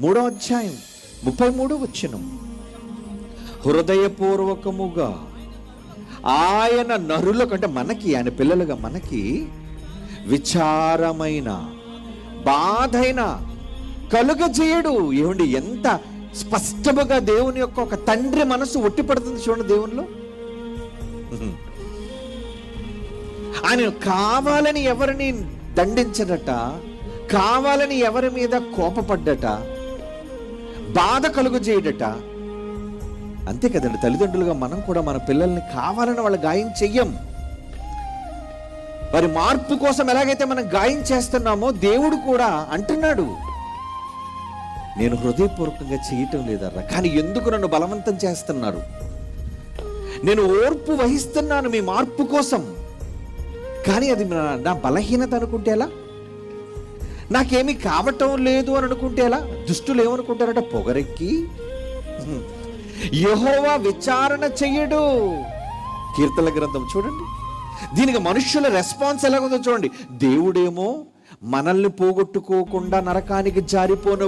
మూడో అధ్యాయం ముప్పై మూడు వచ్చిన హృదయపూర్వకముగా ఆయన నరులకు అంటే మనకి ఆయన పిల్లలుగా మనకి విచారమైన బాధైన కలుగజేయడు. ఏమండి ఎంత స్పష్టముగా దేవుని యొక్క ఒక తండ్రి మనసు ఒట్టిపడుతుంది చూడండి దేవునిలో. ఆయన కావాలని ఎవరిని దండించడట కావాలని ఎవరి మీద కోపపడ్డట బాధ కలుగు చేయడట అంతే కదండి తల్లిదండ్రులుగా మనం కూడా మన పిల్లల్ని కావాలని వాళ్ళు గాయం చెయ్యం. వారి మార్పు కోసం ఎలాగైతే మనం గాయం చేస్తున్నామో దేవుడు కూడా అంటున్నాడు. నేను హృదయపూర్వకంగా చేయటం లేదర్రా కానీ ఎందుకు నన్ను బలవంతం చేస్తున్నారు? నేను ఓర్పు వహిస్తున్నాను మీ మార్పు కోసం. కానీ అది నా- నా బలహీనత అనుకుంటే ఎలా? నాకేమీ కావటం లేదు అని అనుకుంటే ఎలా? దుష్టులు ఏమనుకుంటారట? పొగరెక్కి. యహోవా విచారణ చెయ్యడు. కీర్తన గ్రంథం చూడండి. దీనికి మనుష్యుల రెస్పాన్స్ ఎలాగుందో చూడండి. దేవుడేమో మనల్ని పోగొట్టుకోకుండా నరకానికి జారిపోను.